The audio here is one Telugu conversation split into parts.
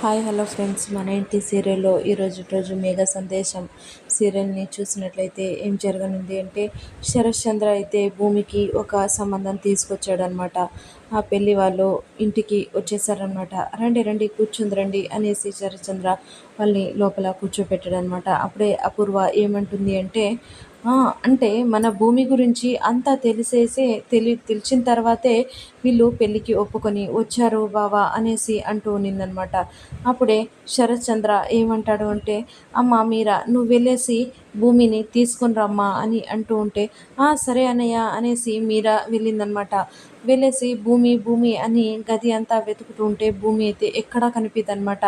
Hi hello friends. మన ఇంటి సీరియల్లో ఈరోజు రోజు మేఘ సందేశం. సీరియల్ని చూసినట్లయితే ఏం జరగనుంది అంటే శరత్ చంద్ర అయితే భూమికి ఒక సంబంధం తీసుకొచ్చాడనమాట. ఆ పెళ్ళి వాళ్ళు ఇంటికి వచ్చేసారనమాట. రండి రండి కూర్చుంది రండి అనేసి శరత్ చంద్ర వాళ్ళని లోపల కూర్చోపెట్టాడనమాట. అప్పుడే అపూర్వ ఏమంటుంది అంటే అంటే మన భూమి గురించి అంతా తెలిసేసే తెలి తెలిసిన తర్వాతే వీళ్ళు పెళ్ళికి ఒప్పుకొని వచ్చారు బావా అనేసి అంటూ ఉన్నిందనమాట. అప్పుడే శరత్ చంద్ర ఏమంటాడు అంటే అమ్మ మీరా నువ్వు వెళ్ళేసి భూమిని తీసుకుని రమ్మా అని అంటూ ఉంటే సరే అన్నయ్య అనేసి మీరా వెళ్ళిందనమాట. వెళ్ళేసి భూమి భూమి అని గది అంతా వెతుకుతూ ఉంటే భూమి అయితే ఎక్కడా కనిపిదనమాట.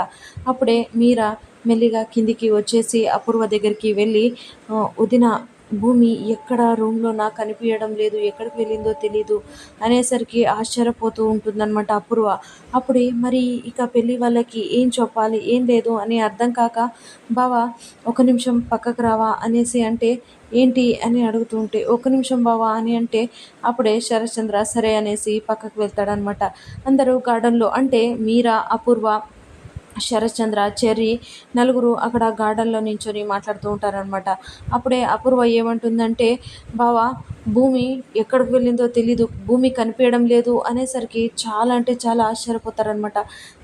అప్పుడే మీరా మెల్లిగా కిందికి వచ్చేసి అపూర్వ దగ్గరికి వెళ్ళి వదిన భూమి ఎక్కడ రూమ్లో నాకు కనిపించడం లేదు ఎక్కడికి వెళ్ళిందో తెలీదు అనేసరికి ఆశ్చర్యపోతూ ఉంటుందన్నమాట అపూర్వ. అప్పుడే మరి ఇక పెళ్ళి వాళ్ళకి ఏం చెప్పాలి ఏం లేదు అని అర్థం కాక బావా ఒక నిమిషం పక్కకు రావా అనేసి అంటే ఏంటి? అని అడుగుతుంటే ఒక నిమిషం బావా అని అంటే అప్పుడే శరశ్చంద్ర సరే అనేసి పక్కకు వెళ్తాడనమాట అందరూ గార్డెన్లో అంటే మీరా అపూర్వ శరత్చంద్ర చెర్రీ నలుగురు అక్కడ గార్డెన్లో నించొని మాట్లాడుతూ ఉంటారనమాట అప్పుడే అపూర్వ ఏమంటుందంటే బావా భూమి ఎక్కడికి వెళ్ళిందో తెలీదు భూమి కనిపించడం లేదు అనేసరికి చాలా అంటే చాలా ఆశ్చర్యపోతారనమాట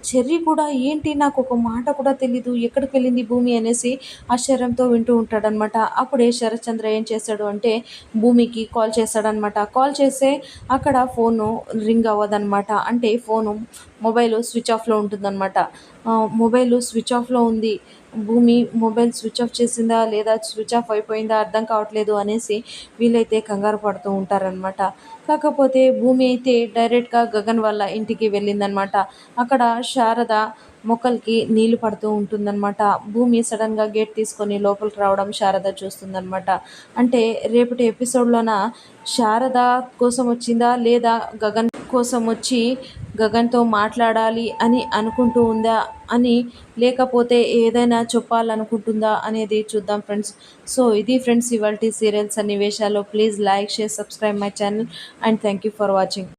చెర్రీ కూడా ఏంటి నాకు ఒక మాట కూడా తెలీదు ఎక్కడికి వెళ్ళింది భూమి అనేసి ఆశ్చర్యంతో వింటూ ఉంటాడనమాట అప్పుడే శరత్చంద్ర ఏం చేశాడు అంటే భూమికి కాల్ చేశాడనమాట కాల్ చేస్తే అక్కడ ఫోను రింగ్ అవ్వదనమాట అంటే ఫోను మొబైల్ స్విచ్ ఆఫ్లో ఉంటుందన్నమాట. మొబైల్ స్విచ్ ఆఫ్లో ఉంది. భూమి మొబైల్ స్విచ్ ఆఫ్ చేసిందా లేదా స్విచ్ ఆఫ్ అయిపోయిందా అర్థం కావట్లేదు అనేసి వీలైతే కంగారు పడుతూ ఉంటారనమాట కాకపోతే భూమి అయితే డైరెక్ట్గా గగన్ వాళ్ళ ఇంటికి వెళ్ళిందనమాట అక్కడ శారద మొక్కలకి నీళ్ళు పడుతూ ఉంటుందన్నమాట. భూమి సడన్గా గేట్ తీసుకొని లోపలికి రావడం శారద చూస్తుందన్నమాట. అంటే రేపటి ఎపిసోడ్లోన శారద కోసం వచ్చిందా లేదా గగన్ కోసం వచ్చి గగన్తో మాట్లాడాలి అని అనుకుంటూ ఉందా అని లేకపోతే ఏదైనా చెప్పాలనుకుంటుందా అనేది చూద్దాం ఫ్రెండ్స్. సో ఇది ఫ్రెండ్స్ ఇవాళ సీరియల్స్ సన్నివేశాలు. Please like share subscribe my channel and thank you for watching.